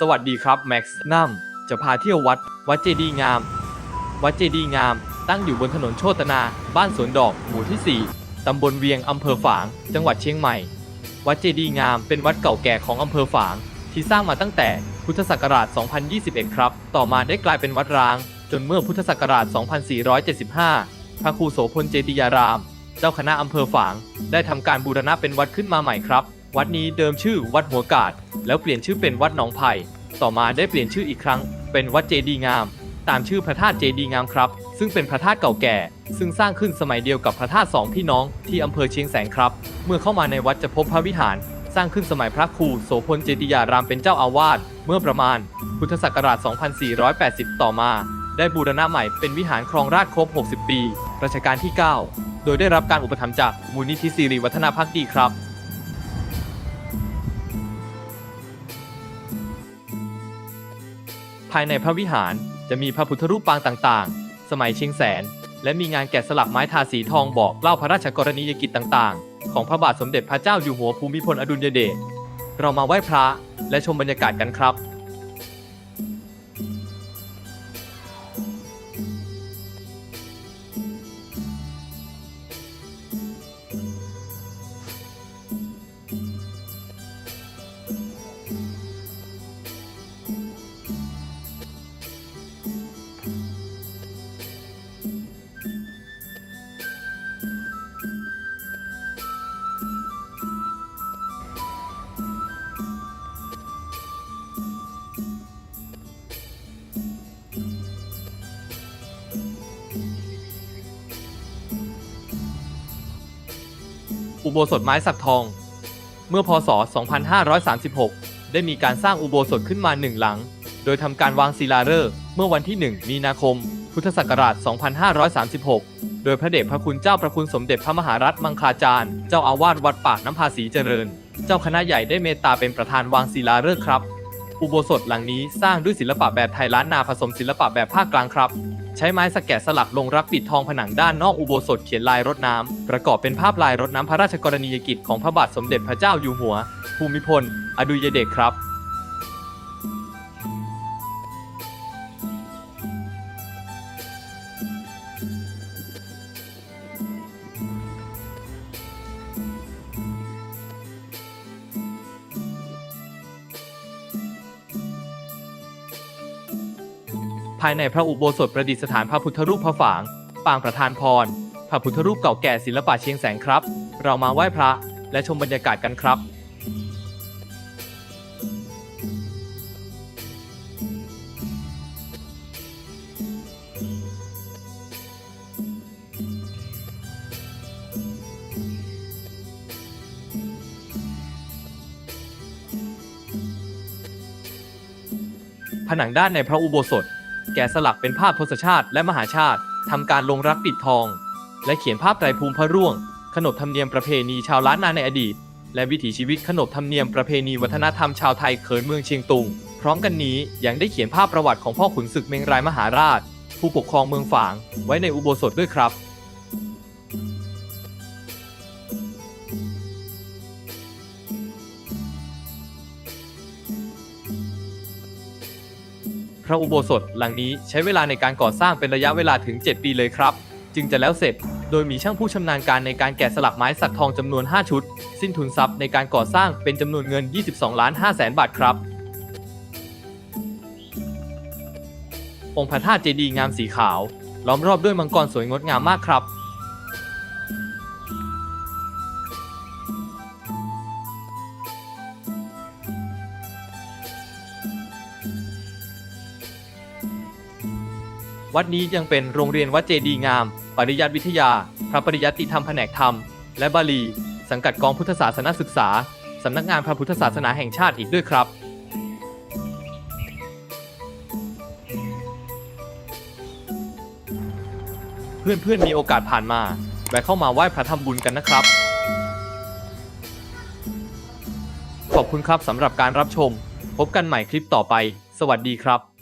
สวัสดีครับแม็กซ์นัมจะพาเที่ยววัด วัดเจดีย์งาม วัดเจดีย์งาม ตั้งอยู่บนถนนโชตนา บ้านสวนดอก หมู่ที่ 4 ตำบลเวียง อำเภอฝาง จังหวัดเชียงใหม่ วัดเจดีย์งามเป็นวัดเก่าแก่ของอำเภอฝาง ที่สร้างมาตั้งแต่พุทธศักราช 2021 ครับ ต่อมาได้กลายเป็นวัดร้าง จนเมื่อพุทธศักราช 2475 พระครูโสพลเจดียาราม เจ้าคณะอำเภอฝาง ได้ทำการบูรณะเป็นวัดขึ้นมาใหม่ครับ วัดนี้เดิมชื่อวัดหัวกาดแล้วเปลี่ยนชื่อเป็นวัดหนองไผ่ต่อมาได้เปลี่ยนชื่ออีกครั้ง เป็นวัดเจดีงาม ตามชื่อพระธาตุเจดีงามครับ ซึ่งเป็นพระธาตุเก่าแก่ ซึ่งสร้างขึ้นสมัยเดียวกับพระธาตุสองพี่น้องที่อำเภอเชียงแสนครับ เมื่อเข้ามาในวัดจะพบพระวิหาร สร้างขึ้นสมัยพระครูโสพลเจดียารามเป็นเจ้าอาวาสเมื่อประมาณ พุทธศักราช 2480 ต่อมา ได้บูรณะใหม่เป็นวิหารครองราชครบ 60 ปี รัชกาลที่ 9 โดยได้รับการอุปถัมภ์จากมูลนิธิสิริวัฒนาพักดีครับายในพระวิหารจะมีพระพุทธรูปปางต่างๆ สมัยเชียงแสน และมีงานแกะสลักไม้ทาสีทองบอกเล่าพระราชกรณียกิจต่างๆ ของพระบาทสมเด็จพระเจ้าอยู่หัวภูมิพลอดุลยเดช เรามาไหว้พระและชมบรรยากาศกันครับ อุโบสถไม้สักทอง เมื่อพศ 2536 ได้มีการสร้างอุโบสถขึ้นมาหนึ่งหลัง โดยทำการวางศิลาฤกษ์เมื่อวันที่ 1 มีนาคม พุทธศักราช 2536 โดยพระเดชพระคุณเจ้าประคุณสมเด็จพระมหารัฐมังคลาจารย์ เจ้าอาวาสวัดปากน้ำภาษีเจริญ เจ้าคณะใหญ่ได้เมตตาเป็นประธานวางศิลาฤกษ์ครับ อุโบสถหลังนี้สร้างด้วยศิลปะแบบไทยล้านนาผสมศิลปะแบบภาคกลางครับ ใช้ไม้สแกะสลักลงรักปิดทองผนังด้านนอกอุโบสถเขียนลายรดน้ำประกอบเป็นภาพลายรดน้ำพระราชกรณียกิจของพระบาทสมเด็จพระเจ้าอยู่หัว ภูมิพล อดุลยเดชครับ ภายในพระอุโบสถประดิษฐานพระพุทธรูปพระฝาง ปางประธานพร พระพุทธรูปเก่าแก่ศิลปะเชียงแสนครับ เรามาไหว้พระและชมบรรยากาศกันครับผนังด้านในพระอุโบสถ แกะสลักเป็นภาพทศชาติและมหาชาติทำการลงรักปิดทอง และเขียนภาพไตรภูมิพระร่วง ขนบธรรมเนียมประเพณีชาวล้านนาในอดีต และวิถีชีวิตขนบธรรมเนียมประเพณีวัฒนธรรมชาวไทยเขินเมืองเชียงตุง พร้อมกันนี้ยังได้เขียนภาพประวัติของพ่อขุนศึกเมงรายมหาราช ผู้ปกครองเมืองฝางไว้ในอุโบสถด้วยครับ พระอุโบสถหลังนี้ใช้เวลาในการก่อสร้างเป็นระยะเวลาถึง 7 ปีเลยครับ จึงจะแล้วเสร็จ โดยมีช่างผู้ชำนาญการในการแกะสลักไม้สักทองจำนวน 5 ชุด สิ้นทุนทรัพย์ในการก่อสร้างเป็นจำนวนเงิน 22ล้าน5แสนบาทครับ องค์พระธาตุเจดีย์งามสีขาว ล้อมรอบด้วยมังกรสวยงดงามมากครับ วัดนี้ยังเป็นโรงเรียนวัดเจดีงาม ปริยัติวิทยา พระปริยัติธรรมแผนกธรรม และบาลี สังกัดกองพุทธศาสนศึกษา สำนักงานพระพุทธศาสนาแห่งชาติอีกด้วยครับ เพื่อนๆมีโอกาสผ่านมาแวะเข้ามาไหว้พระทำบุญกันนะครับ ขอบคุณครับสำหรับการรับชม พบกันใหม่คลิปต่อไป สวัสดีครับ